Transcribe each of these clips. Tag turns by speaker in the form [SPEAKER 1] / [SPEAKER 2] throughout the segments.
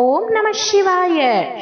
[SPEAKER 1] ஓம் நம சிவாய.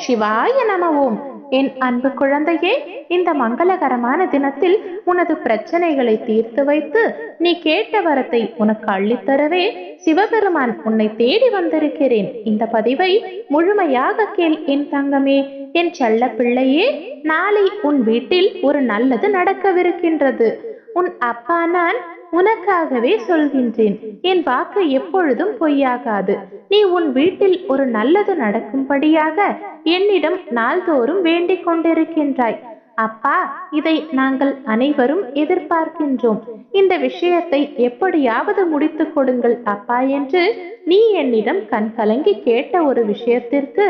[SPEAKER 1] சிவாய நம ஓம் என் அன்பு குழந்தையே இந்த மங்களகரமான தினத்தில் உனது பிரச்சனைகளை தீர்த்து வைத்து நீ கேட்ட வரத்தை உனக்கு அள்ளித்தரவே சிவபெருமான் உன்னை தேடி வந்திருக்கிறேன். இந்த பதிவை முழுமையாக கேள் என் தங்கமே. என் செல்ல பிள்ளையே நாளை உன் வீட்டில் ஒரு நல்லது நடக்கவிருக்கின்றது. உன் அப்பா நான் உனக்காகவே சொல்கின்றேன். என் வாக்கு எப்பொழுதும் பொய்யாகாது. நீ உன் வீட்டில் ஒரு நல்லது நடக்கும்படியாக என்னிடம் நாள்தோறும் வேண்டிக் கொண்டிருக்கின்றாய். அப்பா இதை நாங்கள் அனைவரும் எதிர்பார்க்கின்றோம். இந்த விஷயத்தை எப்படியாவது முடித்துக் கொடுங்கள் அப்பா என்று நீ என்னிடம் கண் கலங்கி கேட்ட ஒரு விஷயத்திற்கு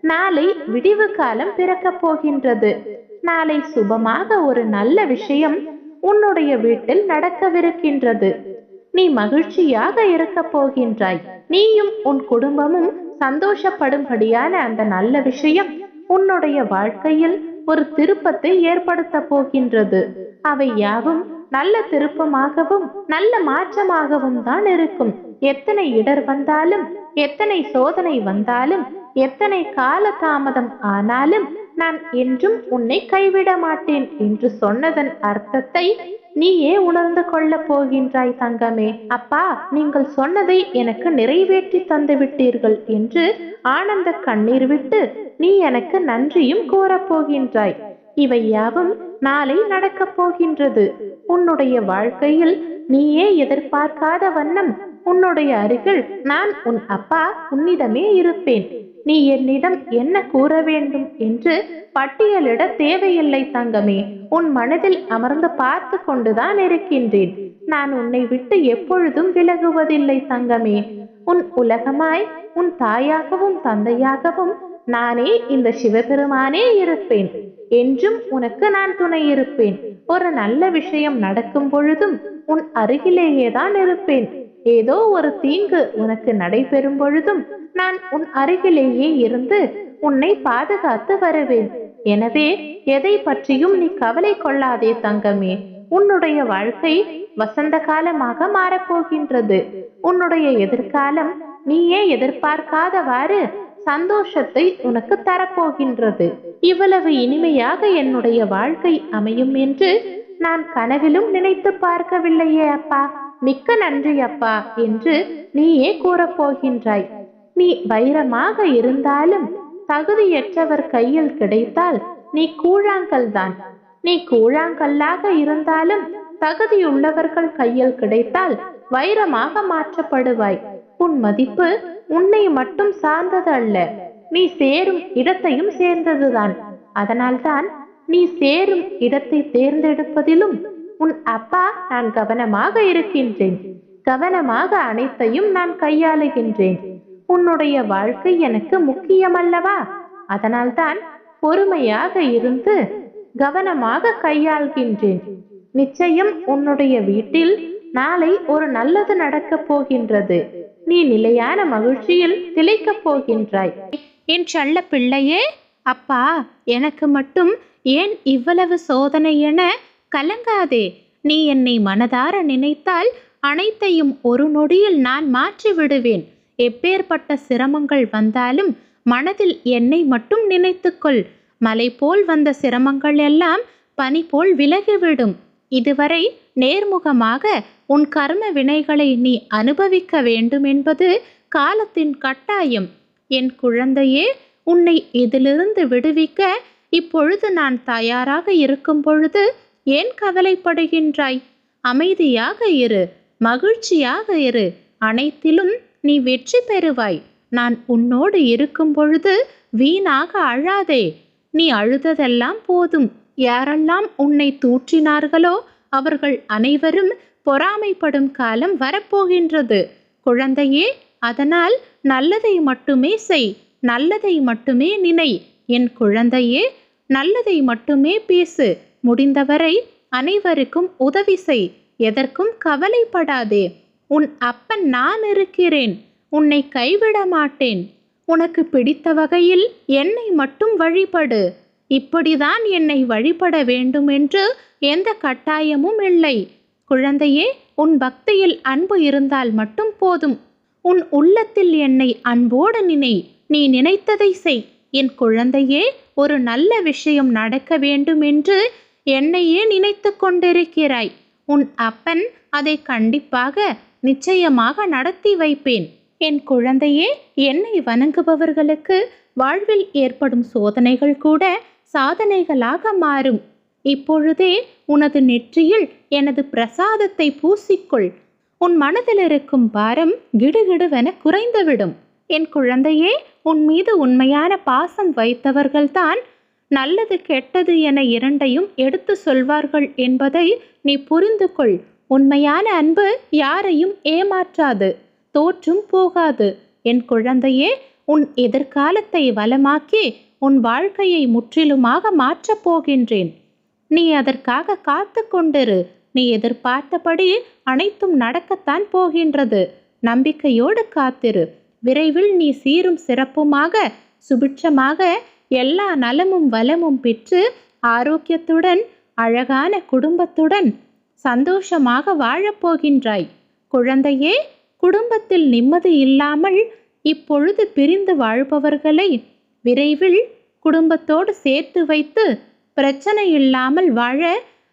[SPEAKER 1] நாளை விடிவு காலம் பிறக்கப் போகின்றது. நாளை சுபமாக ஒரு நல்ல விஷயம் உன்னுடைய வீட்டில் நடக்கவிருக்கின்றது. நீ மகிழ்ச்சியாக இருக்க போகின்றாய். நீயும் உன் குடும்பமும் சந்தோஷப்படும்படியான அந்த நல்ல விஷயம் உன்னுடைய வாழ்க்கையில் ஒரு திருப்பத்தை ஏற்படுத்த போகின்றது. அவை யாவும் நல்ல திருப்பமாகவும் நல்ல மாற்றமாகவும் தான் இருக்கும். எத்தனை இடர் வந்தாலும் எத்தனை சோதனை வந்தாலும் எத்தனை கால தாமதம் ஆனாலும் நான் என்றும் உன்னை கைவிட மாட்டேன் என்று சொன்னதன் அர்த்தத்தை நீயே உணர்ந்து கொள்ளப் போகின்றாய் தங்கமே. அப்பா நீங்கள் சொன்னதை எனக்கு நிறைவேற்றி தந்து விட்டீர்கள் என்று ஆனந்த கண்ணீர் விட்டு நீ எனக்கு நன்றியும் கூறப் போகின்றாய். இவை யாவும் நாளை நடக்கப் போகின்றது. உன்னுடைய வாழ்க்கையில் நீயே எதிர்பார்க்காத வண்ணம் உன்னுடைய அருகில் நான் உன் அப்பா உன்னிடமே இருப்பேன். நீ என்னிடம் என்ன கூற வேண்டும் என்று பட்டியலிட தேவையில்லை தங்கமே. உன் மனதில் அமர்ந்து பார்த்து கொண்டுதான் இருக்கின்றேன். நான் உன்னை விட்டு எப்பொழுதும் விலகுவதில்லை தங்கமே. உன் உலகமாய் உன் தாயாகவும் தந்தையாகவும் நானே இந்த சிவபெருமானே இருப்பேன். என்றும் உனக்கு நான் துணை இருப்பேன். ஒரு நல்ல விஷயம் நடக்கும் பொழுதும் உன் அருகிலேயே தான் இருப்பேன். ஏதோ ஒரு தீங்கு உனக்கு நடைபெறும் பொழுதும் நான் உன் அருகிலேயே இருந்து உன்னை பாதுகாத்து வருவேன். எனவே எதை பற்றியும் நீ கவலை கொள்ளாதே தங்கமே. உன்னுடைய வாழ்க்கை வசந்த காலமாக மாறப்போகின்றது. உன்னுடைய எதிர்காலம் நீயே எதிர்பார்க்காதவாறு சந்தோஷத்தை உனக்கு தரப்போகின்றது. இவ்வளவு இனிமையாக என்னுடைய வாழ்க்கை அமையும் என்று நான் கனவிலும் நினைத்து பார்க்கவில்லையே அப்பா. மிக்க நன்றி அப்பா என்று நீயே கூறப்போகின்றாய். நீ வைரமாக இருந்தாலும் தகுதியற்றவர் கையில் கிடைத்தால் நீ கூழாங்கல் தான் நீ கூழாங்கல்லாக இருந்தாலும் தகுதியுள்ளவர்கள் கையில் கிடைத்தால் வைரமாக மாற்றப்படுவாய். உன் மதிப்பு உன்னை மட்டும் சார்ந்தது அல்ல. நீ சேரும் இடத்தையும் சேர்ந்ததுதான். அதனால்தான் நீ சேரும் இடத்தை தேர்ந்தெடுப்பதிலும் உன் அப்பா நான் கவனமாக இருக்கின்றேன். கவனமாக அனைத்தையும் நான் கையாளுகின்றேன். உன்னுடைய வாழ்க்கை எனக்கு முக்கியமல்லவா? அதனால்தான் பொறுமையாக இருந்து கவனமாக கையாள்கின்றேன். நிச்சயம் உன்னுடைய வீட்டில் நாளை ஒரு நல்லது நடக்கப் போகின்றது. நீ நிலையான மகிழ்ச்சியில் திளைக்கப் போகின்றாய்.
[SPEAKER 2] என் செல்ல பிள்ளையே அப்பா எனக்கு மட்டும் ஏன் இவ்வளவு சோதனை என கலங்காதே. நீ என்னை மனதார நினைத்தால் அனைத்தையும் ஒரு நொடியில் நான் மாற்றி விடுவேன். எப்பேற்பட்ட சிரமங்கள் வந்தாலும் மனதில் என்னை மட்டும் நினைத்துக்கொள். மலை போல் வந்த சிரமங்கள் எல்லாம் பனி போல் விலகிவிடும். இதுவரை நேர்முகமாக உன் கர்ம வினைகளை நீ அனுபவிக்க வேண்டும் என்பது காலத்தின் கட்டாயம். என் குழந்தையே உன்னை இதிலிருந்து விடுவிக்க இப்பொழுது நான் தயாராக இருக்கும் பொழுது ஏன் கவலைப்படுகின்றாய்? அமைதியாக இரு மகிழ்ச்சியாக இரு. அனைத்திலும் நீ வெற்றி பெறுவாய். நான் உன்னோடு இருக்கும் பொழுது வீணாக அழாதே. நீ அழுததெல்லாம் போதும். யாரெல்லாம் உன்னை தூற்றினார்களோ அவர்கள் அனைவரும் பொறாமைப்படும் காலம் வரப்போகின்றது. குழந்தையே அதனால் நல்லதை மட்டுமே செய். நல்லதை மட்டுமே நினை. என் குழந்தையே நல்லதை மட்டுமே பேசு. முடிந்தவரை அனைவருக்கும் உதவி செய். எதற்கும் கவலைப்படாதே. உன் அப்பன் நான் இருக்கிறேன். உன்னை கைவிட மாட்டேன். உனக்கு பிடித்த வகையில் என்னை மட்டும் வழிபடு. இப்படிதான் என்னை வழிபட வேண்டும் என்று எந்த கட்டாயமும் இல்லை. குழந்தையே உன் பக்தியில் அன்பு இருந்தால் மட்டும் போதும். உன் உள்ளத்தில் என்னை அன்போடு நினை. நீ நினைத்ததை செய். என் குழந்தையே ஒரு நல்ல விஷயம் நடக்க வேண்டும் என்று என்னையே நினைத்து கொண்டிருக்கிறாய். உன் அப்பன் அதை கண்டிப்பாக நிச்சயமாக நடத்தி வைப்பேன். என் குழந்தையே என்னை வணங்குபவர்களுக்கு வாழ்வில் ஏற்படும் சோதனைகள் கூட சாதனைகளாக மாறும். இப்பொழுதே உனது நெற்றியில் எனது பிரசாதத்தை பூசிக்கொள். உன் மனதில் இருக்கும் பாரம் கிடுகிடுவென குறைந்துவிடும். என் குழந்தையே உன் மீது உண்மையான பாசம் வைத்தவர்கள்தான் நல்லது கெட்டது என இரண்டையும் எடுத்து சொல்வார்கள் என்பதை நீ புரிந்து கொள் உண்மையான அன்பு யாரையும் ஏமாற்றாது தோற்றும் போகாது. என் குழந்தையே உன் எதிர்காலத்தை வளமாக்கி உன் வாழ்க்கையை முற்றிலுமாக மாற்றப் போகின்றேன். நீ அதற்காக காத்து கொண்டிரு. நீ எதிர்பார்த்தபடி அனைத்தும் நடக்கத்தான் போகின்றது. நம்பிக்கையோடு காத்திரு. விரைவில் நீ சீரும் சிறப்புமாக சுபிட்சமாக எல்லா நலமும் வளமும் பெற்று ஆரோக்கியத்துடன் அழகான குடும்பத்துடன் சந்தோஷமாக வாழப்போகின்றாய். குழந்தையே குடும்பத்தில் நிம்மதி இல்லாமல் இப்பொழுது பிரிந்து வாழ்பவர்களை விரைவில் குடும்பத்தோடு சேர்த்து வைத்து பிரச்சனை இல்லாமல் வாழ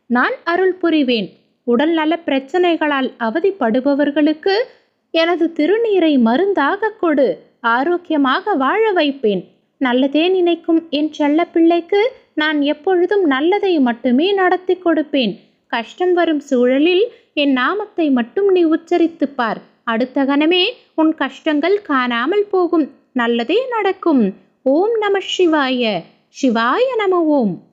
[SPEAKER 2] நான் அருள் புரிவேன். உடல்நல பிரச்சனைகளால் அவதிப்படுபவர்களுக்கு எனது திருநீரை மருந்தாக கொடு. ஆரோக்கியமாக வாழ வைப்பேன். நல்லதே நினைக்கும் என் செல்ல பிள்ளைக்கு நான் எப்பொழுதும் நல்லதை மட்டுமே நடத்தி கொடுப்பேன். கஷ்டம் வரும் சூழலில் என் நாமத்தை மட்டும் நீ உச்சரித்து பார். அடுத்த கணமே உன் கஷ்டங்கள் காணாமல் போகும். நல்லதே நடக்கும். ஓம் நம சிவாய. சிவாய நம ஓம்.